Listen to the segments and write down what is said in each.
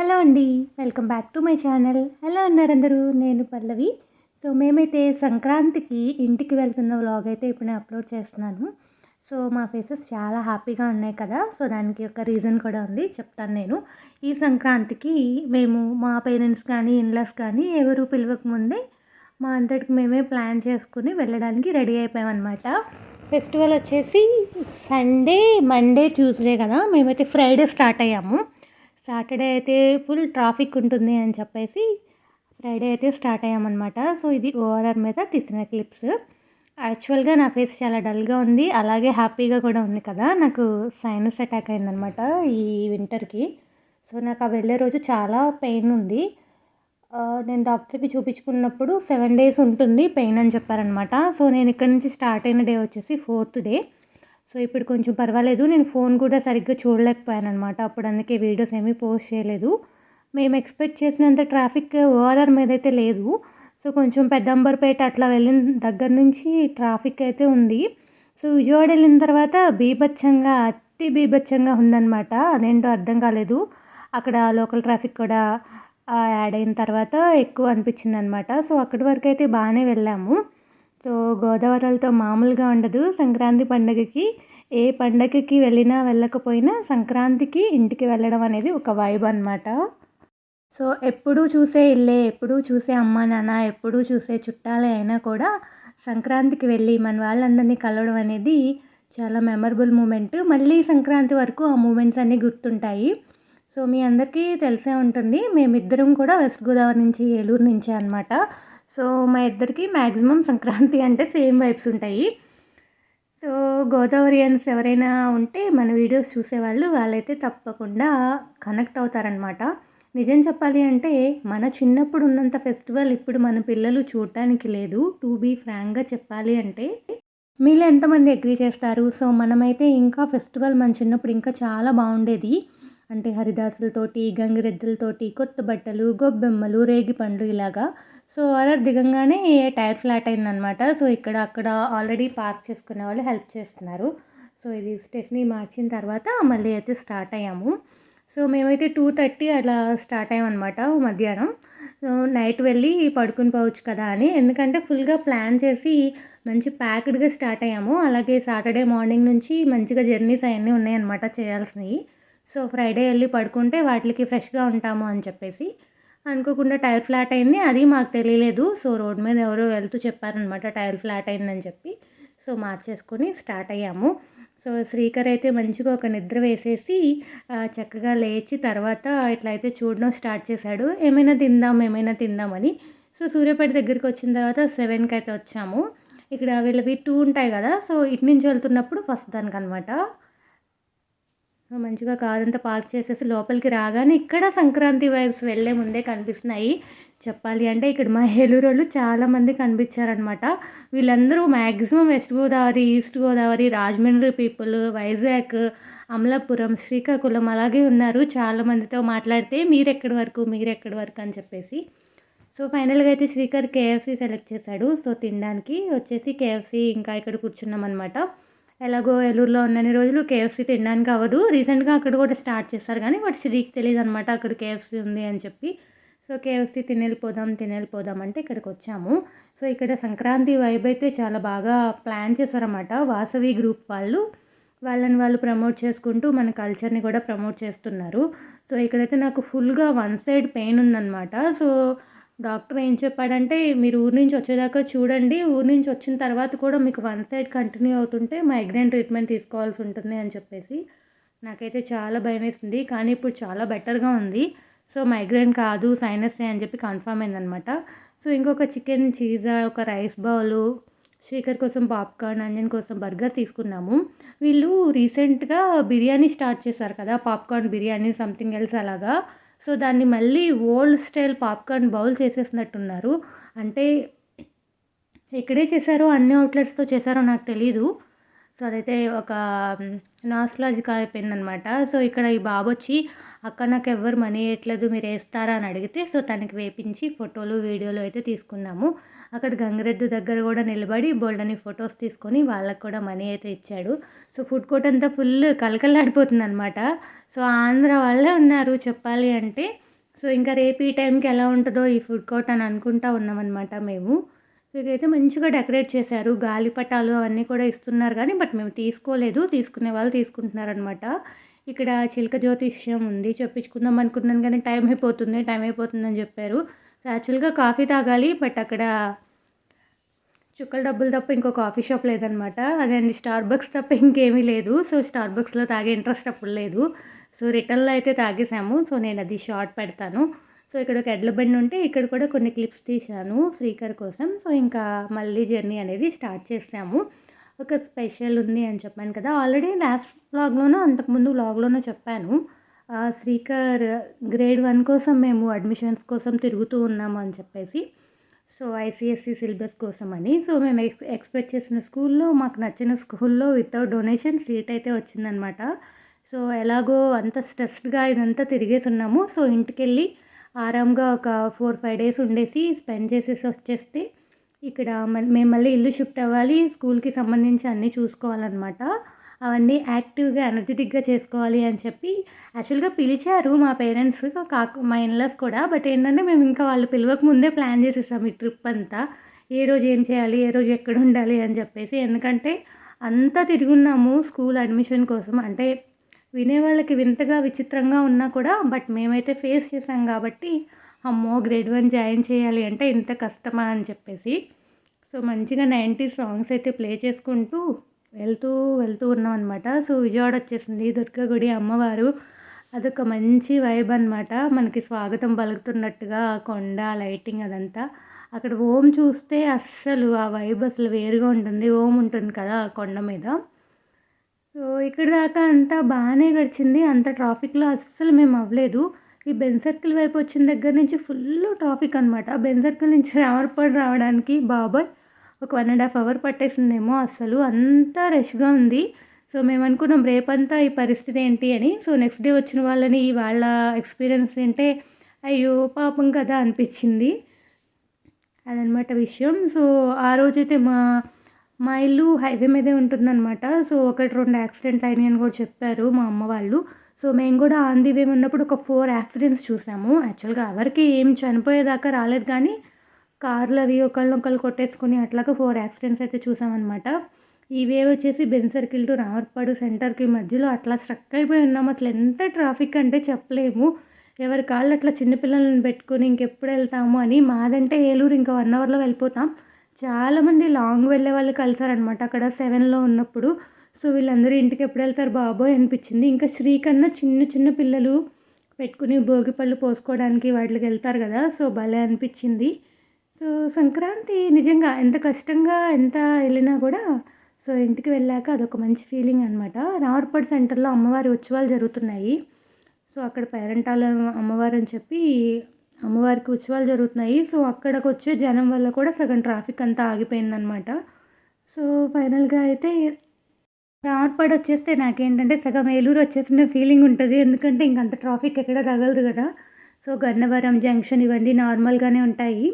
Hello అండి welcome back to my channel. ఎలా ఉన్నారు అందరూ నేను పల్లవి. సో మేమైతే సంక్రాంతికి ఇంటికి వెళ్తున్న వ్లాగ్ అయితే ఇప్పుడు నేను అప్లోడ్ చేస్తున్నాను. సో మా ఫేసెస్ చాలా హ్యాపీగా ఉన్నాయి కదా. సో దానికి ఒక రీజన్ కూడా ఉంది. చెప్తాను నేను. ఈ సంక్రాంతికి మేము మా పేరెంట్స్ కానీ ఇన్లాస్ కానీ ఎవరు పిలవక ముందే మా అంతటికి మేమే ప్లాన్ చేసుకుని వెళ్ళడానికి రెడీ అయిపోయామన్నమాట. ఫెస్టివల్ వచ్చేసి సండే మండే ట్యూస్డే కదా. మేమైతే ఫ్రైడే స్టార్ట్ అయ్యాము. సాటర్డే అయితే ఫుల్ ట్రాఫిక్ ఉంటుంది అని చెప్పేసి ఫ్రైడే అయితే స్టార్ట్ అయ్యామన్నమాట. సో ఇది ఓఆర్ఆర్ మీద తీసిన క్లిప్స్. యాక్చువల్గా నా ఫేస్ చాలా డల్గా ఉంది. అలాగే హ్యాపీగా కూడా ఉంది కదా. నాకు సైనస్ అటాక్ అయిందనమాట ఈ వింటర్కి. సో నాకు ఆ వెళ్ళే రోజు చాలా పెయిన్ ఉంది. నేను డాక్టర్కి చూపించుకున్నప్పుడు సెవెన్ డేస్ ఉంటుంది పెయిన్ అని చెప్పారనమాట సో నేను ఇక్కడ నుంచి స్టార్ట్ అయిన డే వచ్చేసి ఫోర్త్ డే. సో ఇప్పుడు కొంచెం పర్వాలేదు నేను ఫోన్ కూడా సరిగ్గా చూడలేకపోయాను అనమాట అప్పుడు అందుకే వీడియోస్ ఏమీ పోస్ట్ చేయలేదు. మేము ఎక్స్పెక్ట్ చేసినంత ట్రాఫిక్ ఓఆర్ఆర్ మీద అయితే లేదు. సో కొంచెం పెద్దంబర్పేట అట్లా వెళ్ళిన దగ్గర నుంచి ట్రాఫిక్ అయితే ఉంది. సో విజయవాడ వెళ్ళిన తర్వాత బీభత్సంగా అతి బీభత్సంగా ఉందన్నమాట. అదేంటో అర్థం కాలేదు. అక్కడ లోకల్ ట్రాఫిక్ కూడా యాడ్ అయిన తర్వాత ఎక్కువ అనిపించింది అనమాట సో అక్కడి వరకు అయితే బాగానే వెళ్ళాము. సో గోదావరిలతో మామూలుగా ఉండదు. సంక్రాంతి పండగకి ఏ పండగకి వెళ్ళినా వెళ్ళకపోయినా సంక్రాంతికి ఇంటికి వెళ్ళడం అనేది ఒక వైబ్ అనమాట సో ఎప్పుడూ చూసే ఇల్లే ఎప్పుడూ చూసే అమ్మ నాన్న ఎప్పుడూ చూసే చుట్టాలే అయినా కూడా సంక్రాంతికి వెళ్ళి మన వాళ్ళందరినీ కలవడం అనేది చాలా మెమరబుల్ మూమెంట్ మళ్ళీ సంక్రాంతి వరకు ఆ మూమెంట్స్ అన్నీ గుర్తుంటాయి. సో మీ అందరికీ తెలిసే ఉంటుంది. మేమిద్దరం కూడా వెస్ట్ గోదావరి నుంచి ఏలూరు నుంచే అనమాట సో మా ఇద్దరికి మ్యాక్సిమం సంక్రాంతి అంటే సేమ్ వైబ్స్ ఉంటాయి. సో గోదావరియన్స్ ఎవరైనా ఉంటే మన వీడియోస్ చూసేవాళ్ళు వాళ్ళైతే తప్పకుండా కనెక్ట్ అవుతారనమాట నిజం చెప్పాలి అంటే మన చిన్నప్పుడు ఉన్నంత ఫెస్టివల్ ఇప్పుడు మన పిల్లలు చూడటానికి లేదు. టు బీ ఫ్రాంక్గా చెప్పాలి అంటే మీలో ఎంతమంది అగ్రీ చేస్తారు? సో మనమైతే ఇంకా ఫెస్టివల్ మన చిన్నప్పుడు ఇంకా చాలా బాగుండేది. అంటే హరిదాసులతోటి గంగిరెద్దులతోటి కొత్త బట్టలు గొబ్బెమ్మలు రేగి పండ్లు ఇలాగా. సో ఆర్ఆర్ దిగంగానే టైర్ ఫ్లాట్ అయిందనమాట సో ఇక్కడ అక్కడ ఆల్రెడీ పార్క్ చేసుకునే వాళ్ళు హెల్ప్ చేస్తున్నారు. సో ఇది స్టెఫ్ని మార్చిన తర్వాత మళ్ళీ అయితే స్టార్ట్ అయ్యాము. సో మేమైతే టూ థర్టీ అలా స్టార్ట్ అయ్యామన్నమాట మధ్యాహ్నం. నైట్ వెళ్ళి పడుకుని పోవచ్చు కదా అని. ఎందుకంటే ఫుల్గా ప్లాన్ చేసి మంచి ప్యాక్డ్గా స్టార్ట్ అయ్యాము. అలాగే సాటర్డే మార్నింగ్ నుంచి మంచిగా జర్నీస్ అవన్నీ ఉన్నాయన్నమాట చేయాల్సినవి. సో ఫ్రైడే వెళ్ళి పడుకుంటే వాటికి ఫ్రెష్గా ఉంటాము అని చెప్పేసి అనుకోకుండా టైర్ ఫ్లాట్ అయింది. అది మాకు తెలియలేదు. సో రోడ్ మీద ఎవరో వెళ్తూ చెప్పారనమాట టైర్ ఫ్లాట్ అయిందని చెప్పి. సో మార్చేసుకొని స్టార్ట్ అయ్యాము. సో శ్రీకర్ అయితే మంచిగా ఒక నిద్ర వేసేసి చక్కగా లేచి తర్వాత ఇట్లా అయితే చూడడం స్టార్ట్ చేశాడు. ఏమైనా తిందాం ఏమైనా తిందామని సో సూర్యాపేట దగ్గరికి వచ్చిన తర్వాత సెవెన్కి అయితే వచ్చాము. ఇక్కడ వీళ్ళవి టూ ఉంటాయి కదా సో ఇటు నుంచి వెళ్తున్నప్పుడు ఫస్ట్ దానికి అనమాట మంచిగా కార్ అంతా పార్క్ చేసేసి లోపలికి రాగానే ఇక్కడ సంక్రాంతి వైబ్స్ వెళ్ళే ముందే కనిపిస్తున్నాయి. చెప్పాలి అంటే ఇక్కడ మా ఏలూరు వాళ్ళు చాలామంది కనిపించారనమాట వీళ్ళందరూ maximum west Godavari east Godavari Rajahmundry people Vizag Amalapuram Srikakulam అలాగే ఉన్నారు. చాలామందితో మాట్లాడితే మీరు ఎక్కడి వరకు మీరు ఎక్కడి వరకు అని చెప్పేసి. సో ఫైనల్గా అయితే శ్రీకర్ కేఎఫ్సీ సెలెక్ట్ చేశాడు. సో తినడానికి వచ్చేసి కేఎఫ్సీ ఇంకా ఇక్కడ కూర్చున్నాం అనమాట ఎలాగో ఏలూరులో ఉన్నన్ని రోజులు కేఎఫ్సీ తినడానికి అవ్వదు. రీసెంట్గా అక్కడ కూడా స్టార్ట్ చేశారు కానీ వాటి శ్రీకి తెలియదు అనమాట అక్కడ కేఎఫ్సీ ఉంది అని చెప్పి. సో కేఎఫ్సీ తినెళ్ళిపోదాం తినెళ్ళిపోదాం అంటే ఇక్కడికి వచ్చాము. సో ఇక్కడ సంక్రాంతి వైబ్ అయితే చాలా బాగా ప్లాన్ చేశారన్నమాట. వాసవి గ్రూప్ వాళ్ళు. వాళ్ళని వాళ్ళు ప్రమోట్ చేసుకుంటూ మన కల్చర్ని కూడా ప్రమోట్ చేస్తున్నారు. సో ఇక్కడైతే నాకు ఫుల్గా వన్ సైడ్ పెయిన్ ఉందన్నమాట. సో డాక్టర్ ఏం చెప్పాడంటే మీరు ఊరి నుంచి వచ్చేదాకా చూడండి ఊరి నుంచి వచ్చిన తర్వాత కూడా మీకు వన్ సైడ్ కంటిన్యూ అవుతుంటే మైగ్రేన్ ట్రీట్మెంట్ తీసుకోవాల్సి ఉంటుంది అని చెప్పేసి నాకైతే చాలా భయం వేసింది. కానీ ఇప్పుడు చాలా బెటర్గా ఉంది. సో మైగ్రేన్ కాదు సైనస్ అని చెప్పి కన్ఫర్మ్ అయిందనమాట. సో ఇంకొక చికెన్ చీజా ఒక రైస్ బౌలు శేఖర్ కోసం పాప్కార్న్ అంజన్ కోసం బర్గర్ తీసుకున్నాము. వీళ్ళు రీసెంట్గా బిర్యానీ స్టార్ట్ చేశారు కదా పాప్కార్న్ బిర్యానీ సంథింగ్ ఎల్స్ అలాగా. సో దాన్ని మళ్ళీ ఓల్డ్ స్టైల్ పాప్కార్న్ బౌల్ చేసేసినట్టున్నారు. అంటే ఎక్కడే చేశారో అన్ని అవుట్లెట్స్తో చేశారో నాకు తెలీదు. సో అదైతే ఒక నాస్లాజికల్ అయిపోయిందనమాట సో ఇక్కడ ఈ బాబు వచ్చి అక్క నాకు ఎవ్వరు మనీ వేయట్లేదు మీరు వేస్తారా అని అడిగితే సో తనకి వేపించి ఫోటోలు వీడియోలు అయితే తీసుకున్నాము అక్కడ గంగరెద్దు దగ్గర కూడా నిలబడి బోల్డని ఫొటోస్ తీసుకొని వాళ్ళకు కూడా మనీ అయితే ఇచ్చాడు. సో ఫుడ్ కోర్ట్ అంతా ఫుల్ కలకల్లాడిపోతుంది అనమాట సో ఆంధ్ర వాళ్ళే ఉన్నారు చెప్పాలి అంటే. సో ఇంకా రేపు ఈ టైంకి ఎలా ఉంటుందో ఈ ఫుడ్ కోర్ట్ అని అనుకుంటా ఉన్నామన్నమాట మేము. సో ఇదైతే మంచిగా డెకరేట్ చేశారు. గాలిపటాలు అవన్నీ కూడా ఇస్తున్నారు కానీ బట్ మేము తీసుకోలేదు. తీసుకునే వాళ్ళు తీసుకుంటున్నారనమాట ఇక్కడ చిలక జ్యోతిష్యం ఉంది. చెప్పించుకుందాం అనుకున్నాను కానీ టైం అయిపోతుంది. టైం అయిపోతుందని చెప్పారు. యాక్చువల్గా కాఫీ తాగాలి బట్ అక్కడ చుక్కల డబ్బులు తప్ప ఇంకో కాఫీ షాప్ లేదనమాట. అదండి స్టార్ బక్స్ తప్ప ఇంకేమీ లేదు. సో స్టార్ బక్స్లో తాగే ఇంట్రెస్ట్ అప్పుడు లేదు. సో రిటర్న్లో అయితే తాగేసాము సో నేను అది షార్ట్ పెడతాను. సో ఇక్కడ ఒక ఎడ్ల బండి ఉంటే ఇక్కడ కూడా కొన్ని క్లిప్స్ తీశాను శ్రీకర్ కోసం. సో ఇంకా మళ్ళీ జర్నీ అనేది స్టార్ట్ చేసాము ఒక స్పెషల్ ఉంది అని చెప్పాను కదా. ఆల్రెడీ లాస్ట్ వ్లాగ్లోనూ అంతకుముందు వ్లాగ్లోనూ చెప్పాను. శ్రీకర్ గ్రేడ్ వన్ కోసం మేము అడ్మిషన్స్ కోసం తిరుగుతూ ఉన్నాము అని చెప్పేసి సో ఐసీఎస్సి సిలబస్ కోసం అని. సో మేము ఎక్స్పెక్ట్ చేసిన స్కూల్లో మాకు నచ్చిన స్కూల్లో వితౌట్ డొనేషన్ సీట్ అయితే వచ్చిందనమాట. సో ఎలాగో అంత స్ట్రెస్డ్గా ఇదంతా తిరిగేసి ఉన్నాము. సో ఇంటికి వెళ్ళి ఆరాంగా ఒక ఫోర్ ఫైవ్ డేస్ ఉండేసి స్పెండ్ చేసేసి వచ్చేస్తే ఇక్కడ మేము మళ్ళీ ఇల్లు షిఫ్ట్ అవ్వాలి స్కూల్కి సంబంధించి అన్నీ చూసుకోవాలన్నమాట. అవన్నీ యాక్టివ్గా ఎనర్జెటిక్గా చేసుకోవాలి అని చెప్పి యాక్చువల్గా పిలిచారు మా పేరెంట్స్ కాకు మా ఇన్లాస్ కూడా. బట్ ఏంటంటే మేము ఇంకా వాళ్ళు పిలవక ముందే ప్లాన్ చేసేసాం ఈ ట్రిప్ అంతా. ఏ రోజు ఏం చేయాలి ఏ రోజు ఎక్కడ ఉండాలి అని చెప్పేసి. ఎందుకంటే అంతా తిరుగున్నాము స్కూల్ అడ్మిషన్ కోసం. అంటే వినేవాళ్ళకి వింతగా విచిత్రంగా ఉన్నా కూడా బట్ మేమైతే ఫేస్ చేసాం కాబట్టి అమ్మో గ్రేడ్ వన్ జాయిన్ చేయాలి అంటే ఇంత కష్టమా అని చెప్పేసి. సో మంచిగా నైంటీ సాంగ్స్ అయితే ప్లే చేసుకుంటూ వెళ్తూ వెళ్తూ ఉన్నాం అనమాట సో విజయవాడ వచ్చేసింది దుర్గగుడి అమ్మవారు అదొక మంచి వైబ్ అనమాట మనకి స్వాగతం పలుకుతున్నట్టుగా కొండ లైటింగ్ అదంతా అక్కడ ఓం చూస్తే అస్సలు ఆ వైబ్ అసలు వేరుగా ఉంటుంది ఓం ఉంటుంది కదా కొండ మీద సో ఇక్కడ దాకా అంతా బాగానే గడిచింది అంత ట్రాఫిక్లో అస్సలు మేము అవ్వలేదు ఈ బెన్ సర్కిల్ వైపు వచ్చిన దగ్గర నుంచి ఫుల్ ట్రాఫిక్ అనమాట బెన్ సర్కిల్ నుంచి రామర్పాడు రావడానికి బాబాయ్ ఒక వన్ అండ్ హాఫ్ అవర్ పట్టేసిందేమో అస్సలు. అంతా రష్గా ఉంది. సో మేము అనుకున్నాం రేపంతా ఈ పరిస్థితి ఏంటి? అని. సో నెక్స్ట్ డే వచ్చిన వాళ్ళని వాళ్ళ ఎక్స్పీరియన్స్ ఏంటే అయ్యో పాపం కదా అనిపించింది. అదనమాట విషయం. సో ఆ రోజైతే మా మా ఇల్లు హైవే మీదే ఉంటుందన్నమాట. సో ఒకటి రెండు యాక్సిడెంట్ అయినాయి అని కూడా చెప్పారు మా అమ్మ వాళ్ళు. సో మేము కూడా ఆన్ వే ఉన్నప్పుడు ఒక ఫోర్ యాక్సిడెంట్స్ చూసాము. యాక్చువల్గా ఎవరికి ఏం చనిపోయేదాకా రాలేదు కానీ కార్లు అవి ఒకళ్ళనొకళ్ళు కొట్టేసుకుని అట్లాగా ఫోర్ యాక్సిడెంట్స్ అయితే చూసామన్నమాట. ఇవే వచ్చేసి బెన్ సర్కిల్ టు రామర్పాడు సెంటర్కి మధ్యలో అట్లా స్ట్రక్ అయిపోయి ఉన్నాం. అసలు ఎంత ట్రాఫిక్ అంటే చెప్పలేము. ఎవరి కాళ్ళు అట్లా చిన్నపిల్లలను పెట్టుకుని ఇంకెప్పుడు వెళ్తాము అని మాదంటే ఏలూరు ఇంకా వన్ అవర్లో వెళ్ళిపోతాం. చాలామంది లాంగ్ వెళ్ళే వాళ్ళు కలిసారనమాట అక్కడ సెవెన్లో ఉన్నప్పుడు. సో వీళ్ళందరూ ఇంటికి ఎప్పుడు వెళ్తారు బాబోయ్ అనిపించింది. ఇంకా శ్రీకన్నా చిన్న చిన్న పిల్లలు పెట్టుకుని భోగి పళ్ళు పోసుకోవడానికి వాటికి వెళ్తారు కదా. సో భలే అనిపించింది. సో సంక్రాంతి నిజంగా ఎంత కష్టంగా ఎంత వెళ్ళినా కూడా సో ఇంటికి వెళ్ళాక అదొక మంచి ఫీలింగ్ అనమాట రావర్పడ్ సెంటర్లో అమ్మవారి ఉత్సవాలు జరుగుతున్నాయి. సో అక్కడ పేరెంటాల అమ్మవారు అని చెప్పి అమ్మవారికి ఉత్సవాలు జరుగుతున్నాయి. సో అక్కడికి వచ్చే జనం వల్ల కూడా సగం ట్రాఫిక్ అంతా ఆగిపోయిందనమాట సో ఫైనల్గా అయితే రావర్పాడు వచ్చేస్తే నాకేంటంటే సగం ఏలూరు వచ్చేసిన ఫీలింగ్ ఉంటుంది. ఎందుకంటే ఇంకంత ట్రాఫిక్ ఎక్కడ తగలదు కదా. సో గన్నవరం జంక్షన్ ఇవన్నీ నార్మల్గానే ఉంటాయి.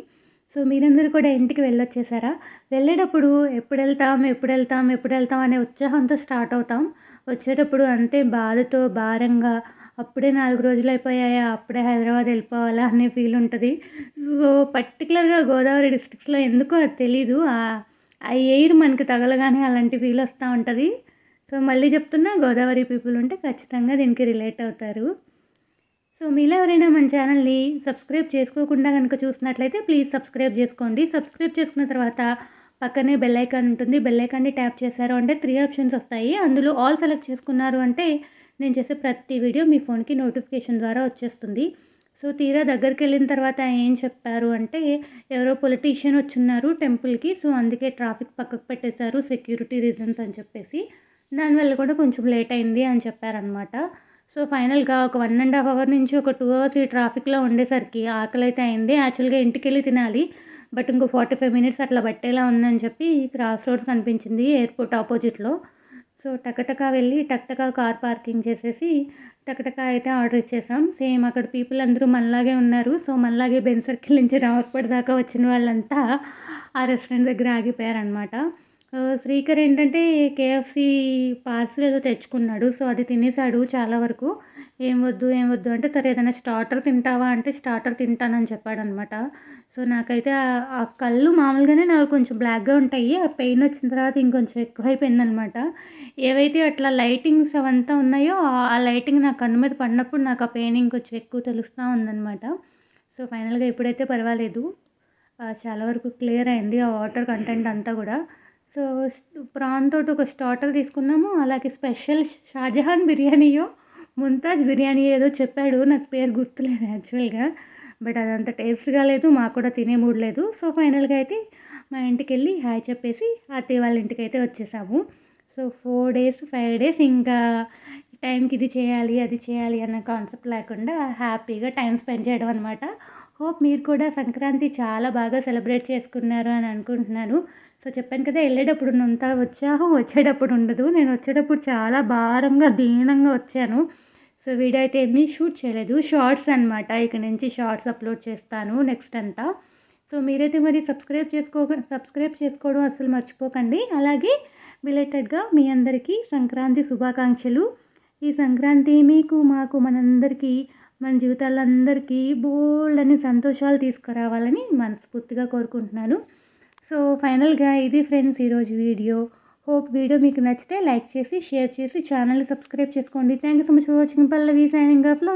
సో మీరందరూ కూడా ఇంటికి వెళ్ళొచ్చేసారా? వెళ్ళేటప్పుడు ఎప్పుడు వెళ్తాం ఎప్పుడు వెళ్తాం ఎప్పుడు వెళ్తాం అనే ఉత్సాహంతో స్టార్ట్ అవుతాం. వచ్చేటప్పుడు అంతే బాధతో భారంగా అప్పుడే నాలుగు రోజులు అయిపోయాయా? అప్పుడే హైదరాబాద్ వెళ్ళిపోవాలా? అనే ఫీల్ ఉంటుంది. సో పర్టికులర్గా గోదావరి డిస్ట్రిక్ట్స్లో ఎందుకో అది తెలీదు. ఆ ఎయిర్ మనకి తగలగానే అలాంటి ఫీల్ వస్తూ ఉంటుంది. సో మళ్ళీ చెప్తున్నా గోదావరి పీపుల్ ఉంటే ఖచ్చితంగా దీనికి రిలేట్ అవుతారు. సో మీలో ఎవరైనా మన ఛానల్ని సబ్స్క్రైబ్ చేసుకోకుండా కనుక చూసినట్లయితే ప్లీజ్ సబ్స్క్రైబ్ చేసుకోండి. సబ్స్క్రైబ్ చేసుకున్న తర్వాత పక్కనే బెల్ ఐకాన్ ఉంటుంది. బెల్ ఐకాన్ని ట్యాప్ చేశారు అంటే త్రీ ఆప్షన్స్ వస్తాయి. అందులో ఆల్ సెలెక్ట్ చేసుకున్నారు అంటే నేను చేసే ప్రతి వీడియో మీ ఫోన్కి నోటిఫికేషన్ ద్వారా వచ్చేస్తుంది. సో తీరా దగ్గరికి వెళ్ళిన తర్వాత ఏం చెప్పారు అంటే ఎవరో పొలిటీషియన్ వచ్చున్నారు టెంపుల్కి. సో అందుకే ట్రాఫిక్ పక్కకు పెట్టేశారు. సెక్యూరిటీ రీజన్స్ అని చెప్పేసి. దానివల్ల కూడా కొంచెం లేట్ అయింది అని చెప్పారనమాట సో ఫైనల్గా ఒక వన్ అండ్ హాఫ్ అవర్ నుంచి ఒక టూ అవర్స్ ఈ ట్రాఫిక్లో ఉండేసరికి ఆకలి అయితే అయింది. యాక్చువల్గా ఇంటికి వెళ్ళి తినాలి. బట్ ఇంకో ఫార్టీ ఫైవ్ మినిట్స్ అట్లా పట్టేలా ఉందని చెప్పి క్రాస్ రోడ్స్ కనిపించింది ఎయిర్పోర్ట్ ఆపోజిట్లో. సో టకటకా వెళ్ళి టక్టకా కార్ పార్కింగ్ చేసేసి టకటకా అయితే ఆర్డర్ ఇచ్చేసాం. సేమ్ అక్కడ పీపుల్ అందరూ మనలాగే ఉన్నారు. సో మనలాగే బెన్ సర్కిల్ నుంచి రావర్పడి దాకా వచ్చిన వాళ్ళంతా ఆ రెస్టారెంట్ దగ్గర ఆగిపోయారనమాట శ్రీకర్ ఏంటంటే కేఎఫ్సి పార్సిల్ ఏదో తెచ్చుకున్నాడు సో అది తినేసాడు చాలా వరకు. ఏం వద్దు ఏం వద్దు అంటే సరే ఏదైనా స్టార్టర్ తింటావా? అంటే స్టార్టర్ తింటానని చెప్పాడనమాట. సో నాకైతే ఆ- కళ్ళు మామూలుగానే నాకు కొంచెం బ్లాక్గా ఉంటాయి. ఆ పెయిన్ వచ్చిన తర్వాత ఇంకొంచెం ఎక్కువైపోయిందనమాట. ఏవైతే అట్లా లైటింగ్స్ అవంతా ఉన్నాయో ఆ- లైటింగ్ నా కన్ను మీద పడినప్పుడు నాకు ఆ పెయిన్ ఇంకొంచెం ఎక్కువ తెలుస్తూ ఉందనమాట. సో ఫైనల్గా ఇప్పుడైతే పర్వాలేదు చాలా వరకు క్లియర్ అయింది ఆ వాటర్ కంటెంట్ అంతా కూడా. సో ప్రాన్ తోటి ఒక స్టార్టర్ తీసుకున్నాము అలాగే స్పెషల్ షాజహాన్ బిర్యానీయో ముంతాజ్ బిర్యానీ ఏదో చెప్పాడు. నాకు పేరు గుర్తులేదు యాక్చువల్గా. బట్ అదంత టేస్ట్గా లేదు. మాకు కూడా తినే మూడు లేదు. సో ఫైనల్గా అయితే మా ఇంటికి వెళ్ళి హాయ్ చెప్పేసి అత్తయ్య వాళ్ళ ఇంటికి అయితే వచ్చేసాము. So four days five days ఇంకా టైంకి ఇది చేయాలి అది చేయాలి అన్న కాన్సెప్ట్ లేకుండా హ్యాపీగా టైం స్పెండ్ చేయడం అనమాట హోప్ మీరు కూడా సంక్రాంతి చాలా బాగా సెలబ్రేట్ చేసుకున్నారు అని అనుకుంటున్నాను. సో చెప్పాను కదా వెళ్ళేటప్పుడు అంతా ఉత్సాహం వచ్చేటప్పుడు ఉండదు. నేను వచ్చేటప్పుడు చాలా భారంగా దీనంగా వచ్చాను. సో వీడియో అయితే ఏమీ షూట్ చేయలేదు. షార్ట్స్ అనమాట ఇక నుంచి షార్ట్స్ అప్లోడ్ చేస్తాను నెక్స్ట్ అంతా. సో మీరైతే మరి సబ్స్క్రైబ్ చేసుకో సబ్స్క్రైబ్ చేసుకోవడం అసలు మర్చిపోకండి. అలాగే రిలేటెడ్గా మీ అందరికీ సంక్రాంతి శుభాకాంక్షలు. ఈ సంక్రాంతి మీకు మాకు మనందరికీ మన జీవితాలందరికీ బోల్డ్ అని సంతోషాలు తీసుకురావాలని మనస్ఫూర్తిగా కోరుకుంటున్నాను. సో ఫైనల్గా ఇది ఫ్రెండ్స్ ఈరోజు వీడియో. హోప్ వీడియో మీకు నచ్చితే లైక్ చేసి షేర్ చేసి ఛానల్ సబ్స్క్రైబ్ చేసుకోండి. Thank you so much for watching. Pallavi signing ఆఫ్లో